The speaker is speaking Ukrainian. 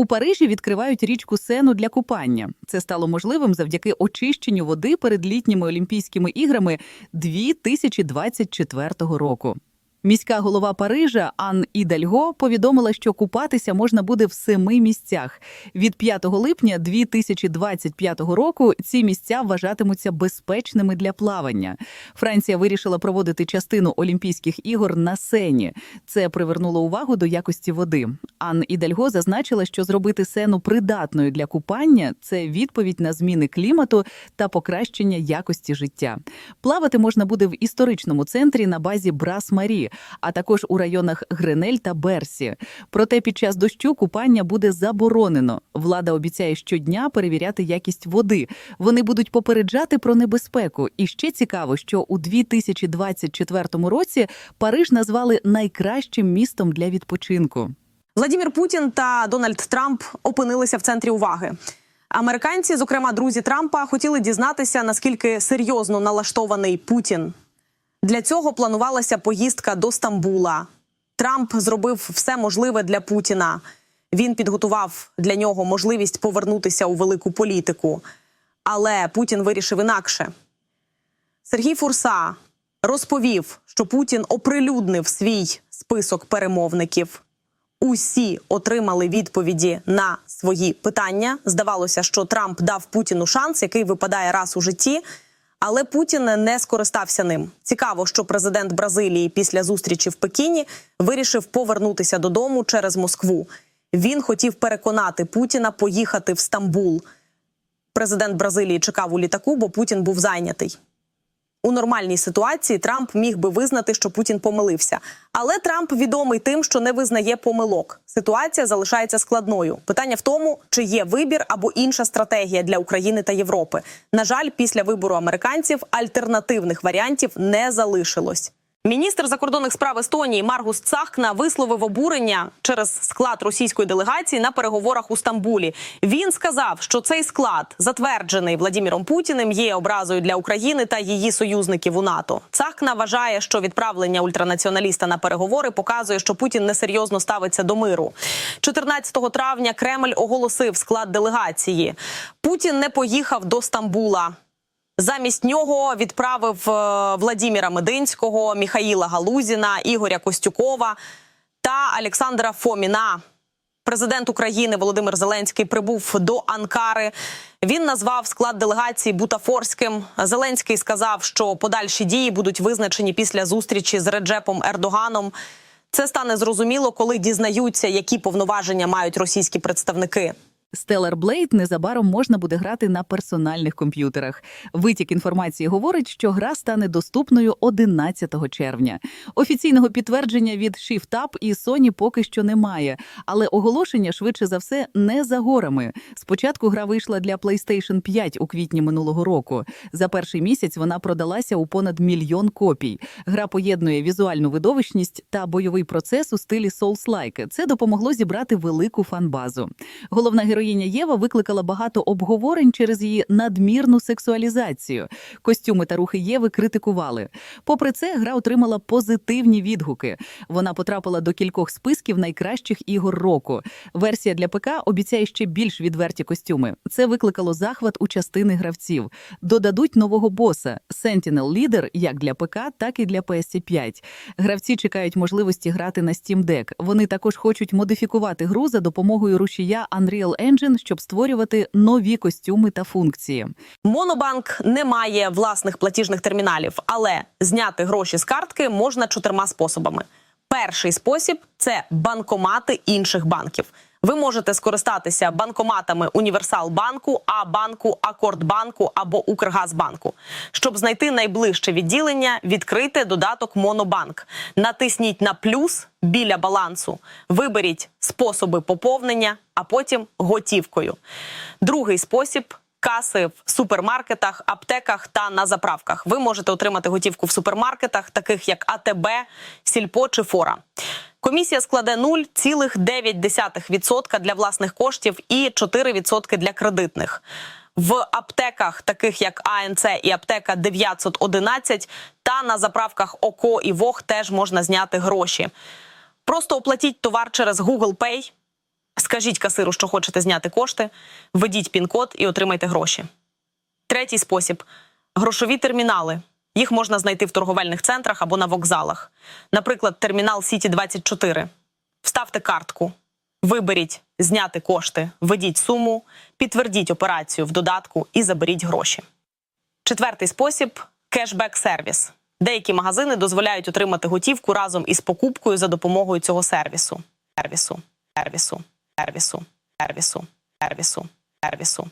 У Парижі відкривають річку Сену для купання. Це стало можливим завдяки очищенню води перед літніми Олімпійськими іграми 2024 року. Міська голова Парижа Ан Ідальго повідомила, що купатися можна буде в семи місцях. Від 5 липня 2025 року ці місця вважатимуться безпечними для плавання. Франція вирішила проводити частину Олімпійських ігор на сені. Це привернуло увагу до якості води. Ан Ідальго зазначила, що зробити сену придатною для купання це відповідь на зміни клімату та покращення якості життя. Плавати можна буде в історичному центрі на базі Брас Марі, а також у районах Гренель та Берсі. Проте під час дощу купання буде заборонено. Влада обіцяє щодня перевіряти якість води. Вони будуть попереджати про небезпеку. І ще цікаво, що у 2024 році Париж назвали найкращим містом для відпочинку. Владімір Путін та Дональд Трамп опинилися в центрі уваги. Американці, зокрема друзі Трампа, хотіли дізнатися, наскільки серйозно налаштований Путін. Для цього планувалася поїздка до Стамбула. Трамп зробив все можливе для Путіна. Він підготував для нього можливість повернутися у велику політику. Але Путін вирішив інакше. Сергій Фурса розповів, що Путін оприлюднив свій список перемовників. Усі отримали відповіді на свої питання. Здавалося, що Трамп дав Путіну шанс, який випадає раз у житті. Але Путін не скористався ним. Цікаво, що президент Бразилії після зустрічі в Пекіні вирішив повернутися додому через Москву. Він хотів переконати Путіна поїхати в Стамбул. Президент Бразилії чекав у літаку, бо Путін був зайнятий. У нормальній ситуації Трамп міг би визнати, що Путін помилився. Але Трамп відомий тим, що не визнає помилок. Ситуація залишається складною. Питання в тому, чи є вибір або інша стратегія для України та Європи. На жаль, після вибору американців альтернативних варіантів не залишилось. Міністр закордонних справ Естонії Маргус Цахкна висловив обурення через склад російської делегації на переговорах у Стамбулі. Він сказав, що цей склад, затверджений Владіміром Путіним, є образою для України та її союзників у НАТО. Цахкна вважає, що відправлення ультранаціоналіста на переговори показує, що Путін несерйозно ставиться до миру. 14 травня Кремль оголосив склад делегації. Путін не поїхав до Стамбула. Замість нього відправив е, Владіміра Мединського, Міхаїла Галузіна, Ігоря Костюкова та Олександра Фоміна. Президент України Володимир Зеленський прибув до Анкари. Він назвав склад делегації бутафорським. Зеленський сказав, що подальші дії будуть визначені після зустрічі з Реджепом Ердоганом. Це стане зрозуміло, коли дізнаються, які повноваження мають російські представники. Stellar Blade незабаром можна буде грати на персональних комп'ютерах. Витік інформації говорить, що гра стане доступною 11 червня. Офіційного підтвердження від ShiftUp і Sony поки що немає, але оголошення швидше за все не за горами. Спочатку гра вийшла для PlayStation 5 у квітні минулого року. За перший місяць вона продалася у понад мільйон копій. Гра поєднує візуальну видовищність та бойовий процес у стилі Souls-like. Це допомогло зібрати велику фанбазу. Головна героїня Єва викликала багато обговорень через її надмірну сексуалізацію. Костюми та рухи Єви критикували. Попри це, гра отримала позитивні відгуки. Вона потрапила до кількох списків найкращих ігор року. Версія для ПК обіцяє ще більш відверті костюми. Це викликало захват у частини гравців. Додадуть нового боса Sentinel Leader як для ПК, так і для PS5. Гравці чекають можливості грати на Steam Deck. Вони також хочуть модифікувати гру за допомогою рушія Unreal Engine, щоб створювати нові костюми та функції. Монобанк не має власних платіжних терміналів, але зняти гроші з картки можна чотирма способами. Перший спосіб це банкомати інших банків. Ви можете скористатися банкоматами Універсалбанку, А-банку, Акордбанку або Укргазбанку. Щоб знайти найближче відділення, відкрийте додаток Монобанк. Натисніть на плюс біля балансу. Виберіть способи поповнення, а потім готівкою. Другий спосіб каси в супермаркетах, аптеках та на заправках. Ви можете отримати готівку в супермаркетах, таких як АТБ, Сільпо чи Фора. Комісія складе 0,9% для власних коштів і 4% для кредитних. В аптеках, таких як АНЦ і аптека 911, та на заправках ОКО і ВОГ теж можна зняти гроші. Просто оплатіть товар через Google Pay, Скажіть касиру, що хочете зняти кошти, введіть пін-код і отримайте гроші. Третій спосіб грошові термінали. Їх можна знайти в торговельних центрах або на вокзалах. Наприклад, термінал Сіті 24. Вставте картку, виберіть зняти кошти, введіть суму, підтвердіть операцію в додатку і заберіть гроші. Четвертий спосіб кешбек-сервіс. Деякі магазини дозволяють отримати готівку разом із покупкою за допомогою цього сервісу. Сервісу, сервісу, сервісу, сервісу, сервісу, сервісу.